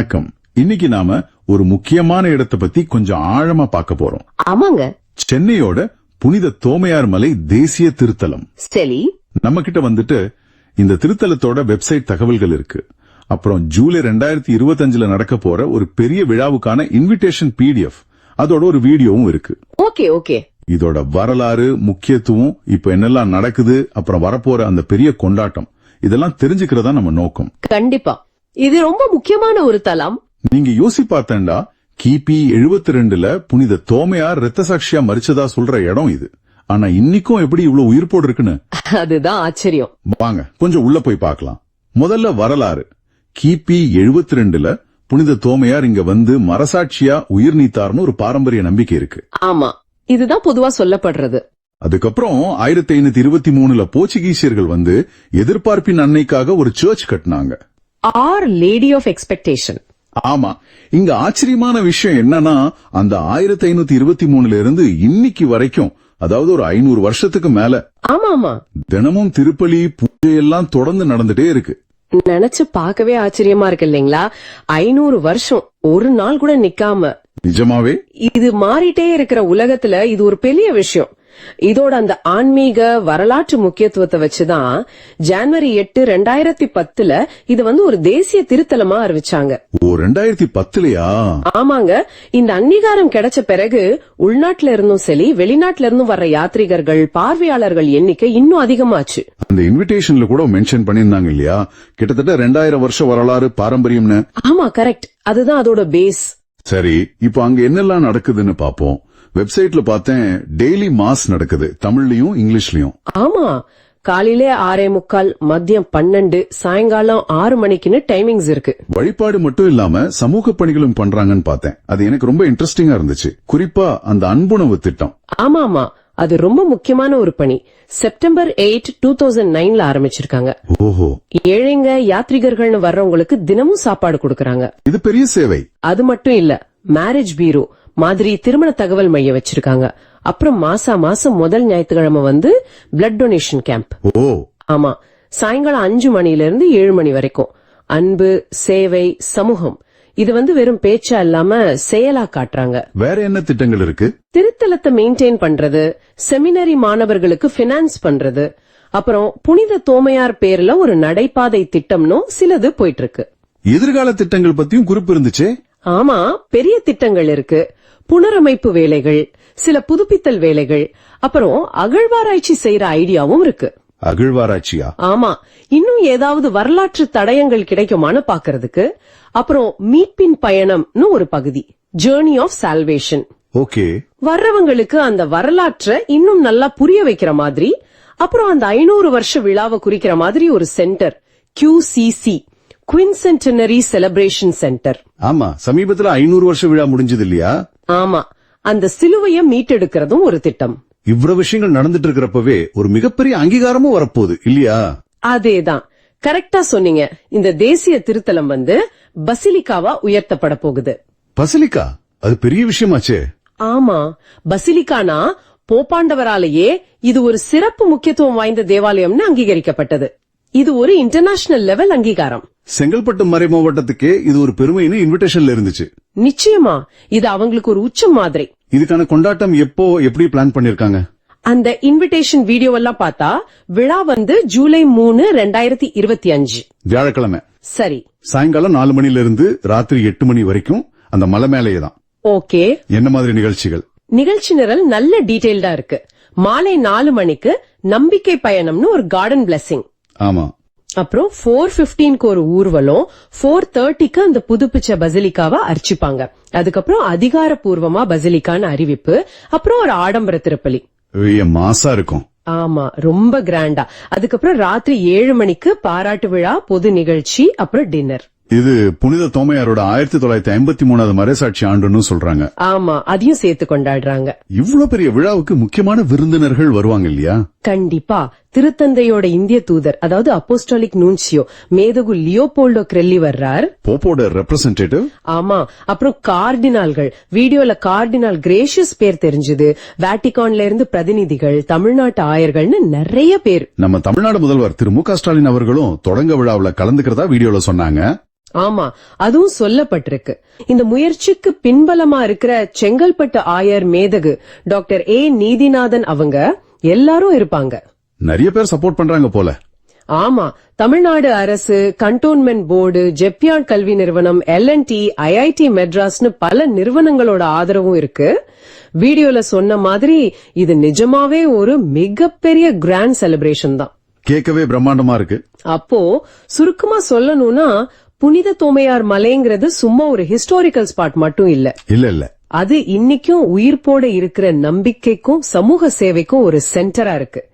வணக்கம். இன்னைக்கு நாம ஒரு முக்கியமான இடத்தை பத்தி கொஞ்சம் ஆழமா பார்க்க போறோம். ஆமாங்க. சென்னையோட புனித தோமையார் மலை தேசிய திருத்தலம். சரி. நம்ம கிட்ட வந்துட்டு இந்த திருத்தலத்தோட வெப்சைட் தகவல்கள் இருக்கு. அப்புறம் ஜூலை ரெண்டாயிரத்தி இருபத்தஞ்சுல நடக்க போற ஒரு பெரிய விழாவுக்கான இன்விடேஷன் பிடிஎஃப் அதோட ஒரு வீடியோவும் இருக்கு. Okay okay. இதோட வரலாறு முக்கியத்துவம் இப்ப என்னெல்லாம் நடக்குது அப்புறம் வரப்போற அந்த பெரிய கொண்டாட்டம் இதெல்லாம் தெரிஞ்சுக்கிறதா நம்ம நோக்கம். கண்டிப்பா. இது ரொம்ப முக்கியமான ஒரு தலம் நீங்க யோசி பார்த்தேன்டா கிபி 72 ரெண்டுல புனித தோமையார் ரத்த சாட்சியா மறிச்சதா சொல்ற இடம் இது. ஆனா இன்னிக்கும் எப்படி இவ்வளவு உயிர்ப்போடு இருக்குன்னு அதுதான் ஆச்சரியம். வாங்க கொஞ்சம் உள்ள போய் பார்க்கலாம். முதல்ல வரலாறு. கிபி 72 ரெண்டுல புனித தோமையார் இங்க வந்து மரசாட்சியா உயிர் நீத்தார்னு ஒரு பாரம்பரிய நம்பிக்கை இருக்கு. ஆமா இதுதான் பொதுவா சொல்லப்படுறது. அதுக்கப்புறம் ஆயிரத்தி ஐநூத்தி இருபத்தி மூணுல போர்ச்சுகீசியர்கள் வந்து எதிர்பார்ப்பின் அன்னைக்காக ஒரு சர்ச் கட்டினாங்க. ஆர் லேடி ஆஃப் எக்ஸ்பெக்டேஷன் ஆமா. இங்க ஆச்சரியமான விஷயம் என்னன்னா அந்த ஆயிரத்தி ஐநூத்தி இருபத்தி மூணுல இருந்து இன்னைக்கு வரைக்கும் அதாவது ஒரு ஐநூறு வருஷத்துக்கு மேல ஆமா ஆமா தினமும் திருப்பலி பூஜை எல்லாம் தொடர்ந்து நடந்துட்டே இருக்கு. நினைச்சு பார்க்கவே ஆச்சரியமா இருக்கு இல்லைங்களா? ஐநூறு வருஷம் ஒரு நாள் கூட நிக்காம. நிஜமாவே? இது மாறிட்டே இருக்கிற உலகத்துல இது ஒரு பெரிய விஷயம். இதோட அந்த ஆன்மீக வரலாற்று முக்கியத்துவத்தை வச்சுதான் ஜனவரி எட்டு ரெண்டாயிரத்தி பத்துல இது வந்து ஒரு தேசிய திருத்தலமா அறிவிச்சாங்க. ஓ ரெண்டாயிரத்தி பத்துலயா? ஆமாங்க. இந்த அங்கீகாரம் கிடைச்ச பிறகு உள்நாட்டுல இருந்தும் சரி வெளிநாட்டுல இருந்தும் வர்ற யாத்ரீகர்கள் பார்வையாளர்கள் எண்ணிக்கை இன்னும் அதிகமாச்சு. அந்த இன்விடேஷன்ல கூட மென்ஷன் பண்ணிருந்தாங்க இல்லையா? கிட்டத்தட்ட ரெண்டாயிரம் வருஷம் வரலாறு பாரம்பரியம்னு. ஆமா கரெக்ட் அதுதான் அதோட பேஸ் சரி இப்போ அங்க என்னெல்லாம் நடக்குதுன்னு பாப்போம் வெப்சைட்ல பார்த்தேன் டெய்லி மாஸ் நடக்குது. தமிழ்லயும் இங்கிலீஷ்லயும். ஆமா. காலையிலே ஆறே முக்கால் மதியம் பன்னெண்டு சாயங்காலம் ஆறு மணிக்குன்னு டைமிங்ஸ் இருக்கு. வழிபாடு மட்டும் இல்லாம சமூக பணிகளும் பண்றாங்கன்னு பார்த்தேன். அது எனக்கு ரொம்ப இன்ட்ரெஸ்டிங்கா இருந்துச்சு. குறிப்பா அந்த அன்புணவு திட்டம். ஆமா ஆமா அது ரொம்ப முக்கியமான ஒரு பணி. செப்டம்பர் எயிட் டூ தௌசண்ட் நைன்ல ஆரம்பிச்சிருக்காங்க. ஓஹோ. ஏழைங்க யாத்ரிகர்கள்னு வர்றவங்களுக்கு தினமும் சாப்பாடு கொடுக்கறாங்க. இது பெரிய சேவை. அது மட்டும் இல்ல மேரேஜ் பீரோ மாதிரி திருமண தகவல் மையம் வச்சிருக்காங்க. அப்புறம் மாசா மாசம் முதல் ஞாயிற்றுக்கிழமை வந்து பிளட் டொனேஷன் கேம்ப் ஆமா. சாயங்காலம் அஞ்சு மணில இருந்து ஏழு மணி வரைக்கும். அன்பு சேவை சமூகம். இது வந்து வெறும் பேச்சா இல்லாம செயலா காட்டுறாங்க. வேற என்ன திட்டங்கள் இருக்கு? திருத்தலத்தை மெயின்டைன் பண்றது செமினரி மாணவர்களுக்கு பினான்ஸ் பண்றது அப்புறம் புனித தோமையார் பேர்ல ஒரு நடைபாதை திட்டம்னும் சிலது போயிட்டு இருக்கு. எதிர்கால திட்டங்கள் பத்தியும் குறிப்பு இருந்துச்சே? ஆமா பெரிய திட்டங்கள் இருக்கு. புனரமைப்பு வேலைகள் சில புதுப்பித்தல் வேலைகள் அப்புறம் அகழ்வாராய்ச்சி செய்யற ஐடியாவும் இருக்கு. அகழ்வாராய்ச்சியா? ஆமா. இன்னும் ஏதாவது வரலாற்று தடயங்கள் கிடைக்குமான்னு பாக்குறதுக்கு அப்புறம் மீட்பின் பயணம்னு ஒரு பகுதி ஜேர்னி ஆஃப் சால்வேஷன் ஓகே. வர்றவங்களுக்கு அந்த வரலாற்றை இன்னும் நல்லா புரிய வைக்கிற மாதிரி அப்புறம் அந்த ஐநூறு வருஷ விழாவை குறிக்கிற மாதிரி ஒரு centre QCC quincentenary celebration centre ஆமா. சமீபத்துல ஐநூறு வருஷம் விழா முடிஞ்சது இல்லையா? ஆமா. அந்த சிலுவையை மீட்டெடுக்கிறதும் ஒரு திட்டம். இவ்வளவு விஷயங்கள் நடந்துட்டு இருக்கிறப்பவே ஒரு மிகப்பெரிய அங்கீகாரமும் வரப்போகுது இல்லையா? அதேதான். கரெக்டா சொன்னீங்க. இந்த தேசிய திருத்தலம் வந்து பசிலிக்காவா உயர்த்தப்பட போகுது. பசிலிக்கா? அது பெரிய விஷயமாச்சே. ஆமா. பசிலிக்கானா போப்பாண்டவராலேயே இது ஒரு சிறப்பு முக்கியத்துவம் வாய்ந்த தேவாலயம்னு அங்கீகரிக்கப்பட்டது. இது ஒரு இன்டர்நேஷனல் லெவல் அங்கீகாரம். செங்கல்பட்டு மறை மாவட்டத்துக்கே இது ஒரு பெருமைன்னு இன்விடேஷன்ல இருந்துச்சு. நிச்சயமா. இது அவங்களுக்கு ஒரு உச்சம் மாதிரி. இதுக்கான கொண்டாட்டம் எப்போ எப்படி பிளான் பண்ணிருக்காங்க? அந்த இன்விடேஷன் வீடியோ எல்லாம் பார்த்தா விழா வந்து ஜூலை மூணு ரெண்டாயிரத்தி இருபத்தி அஞ்சு. வியாழக்கிழமை. சரி. சாயங்காலம் நாலு மணில இருந்து ராத்திரி எட்டு மணி வரைக்கும் அந்த மலை மேலேயே தான் ஓகே. என்ன மாதிரி நிகழ்ச்சிகள்? நிகழ்ச்சி நிரல் நல்ல டீடைல்டா இருக்கு. மாலை நாலு மணிக்கு நம்பிக்கை பயணம்னு ஒரு கார்டன் பிளெஸிங் ஆமா. அப்புறம் ஃபோர் பிப்டீன்க்கு ஒரு ஊர்வலம் ஃபோர் தேர்ட்டிக்கு அந்த புதுப்பிச்ச பசிலிக்காவை அர்ச்சிப்பாங்க. அதுக்கப்புறம் அதிகாரப்பூர்வமா பசிலிக்கான்னு அறிவிப்பு அப்புறம் ஒரு ஆடம்பர திருப்பலி. மாசா இருக்கும். ஆமா ரொம்ப கிராண்டா. அதுக்கப்புறம் ராத்திரி ஏழு மணிக்கு பாராட்டு விழா பொது நிகழ்ச்சி அப்புறம் டின்னர். இது புனித தோமையாரோட ஆயிரத்தி தொள்ளாயிரத்தி ஐம்பத்தி மூணாவது மறைசாட்சி ஆண்டுன்னு சொல்றாங்க. ஆமா அதையும் சேர்த்து கொண்டாடுறாங்க. இவ்வளவு பெரிய விழாவுக்கு முக்கியமான விருந்தினர்கள் வருவாங்க இல்லையா? கண்டிப்பா. திருத்தந்தையோட இந்திய தூதர் அதாவது அப்போஸ்டாலிக் நூன்சியோ மேதகு லியோபோல்டோ கிரெல்லி வர்றார். போப்போட ரெப்ரசன்டேட்டிவ் ஆமா. அப்புறம் கார்டினால்கள். வீடியோல கார்டினால் கிரேஷியஸ் பேர் தெரிஞ்சது. வேட்டிகான்ல இருந்து பிரதிநிதிகள் தமிழ்நாட்டு ஆயர்கள்னு நிறைய பேர். நம்ம தமிழ்நாடு முதல்வர் திரு மு ஸ்டாலின் அவர்களும் தொடங்க விழாவுல கலந்துக்கிறதா வீடியோல சொன்னாங்க. ஆமா. அதுவும் சொல்லப்பட்டிருக்கு. இந்த முயற்சிக்கு பின்பலமா இருக்கிற செங்கல்பட்டு ஆயர் மேதகு டாக்டர் ஏ. நீதிநாதன் அவங்க எல்லாரும் இருப்பாங்க. நிறைய பேர் சப்போர்ட் பண்றாங்க போல. ஆமா தமிழ்நாடு அரசு கண்டோன்மெண்ட் போர்டு ஜெப்பியார்ட் கல்வி நிறுவனம் எல்என்டி ஐஐடி மெட்ராஸ்னு பல நிறுவனங்களோட ஆதரவும் இருக்கு. வீடியோல சொன்ன மாதிரி இது நிஜமாவே ஒரு மிகப்பெரிய கிராண்ட் செலிப்ரேஷன் தான். கேட்கவே பிரம்மாண்டமா இருக்கு. அப்போ சுருக்கமா சொல்லணும்னா புனித தோமையார் மலைங்கிறது சும்மா ஒரு ஹிஸ்டாரிக்கல் ஸ்பாட் மட்டும் இல்ல. இல்ல இல்ல. அது இன்னைக்கும் உயிர்ப்போட இருக்கிற நம்பிக்கைக்கும் சமூக சேவைக்கும் ஒரு சென்டரா இருக்கு.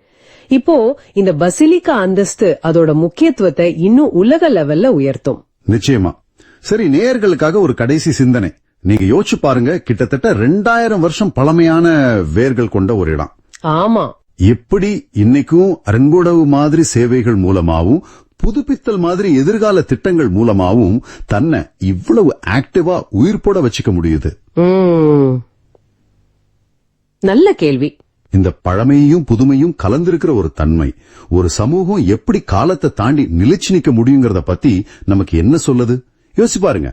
இப்போ இந்த பசிலிக்கா அந்தஸ்து அதோட முக்கியத்துவத்தை இன்னும் உலக லெவல்ல உயர்த்தும். நிச்சயமா. சரி நேயர்களுக்காக ஒரு கடைசி சிந்தனை. நீங்க யோசிச்சு பாருங்க கிட்டத்தட்ட ரெண்டாயிரம் வருஷம் பழமையான வேர்கள் கொண்ட ஒரு இடம். ஆமா. எப்படி இன்னைக்கும் அரண்கூடவு மாதிரி சேவைகள் மூலமாவும் புதுப்பித்தல் மாதிரி எதிர்கால திட்டங்கள் மூலமாவும் தன்னை இவ்வளவு ஆக்டிவா உயிர்ப்போட வச்சுக்க முடியுது. நல்ல கேள்வி. இந்த பழமையும் புதுமையும் கலந்திருக்கிற ஒரு தன்மை. ஒரு சமூகம் எப்படி காலத்தை தாண்டி நிலைச்சு நிக்க முடியுங்கிறத பத்தி நமக்கு என்ன சொல்லுது? யோசிப்பாருங்க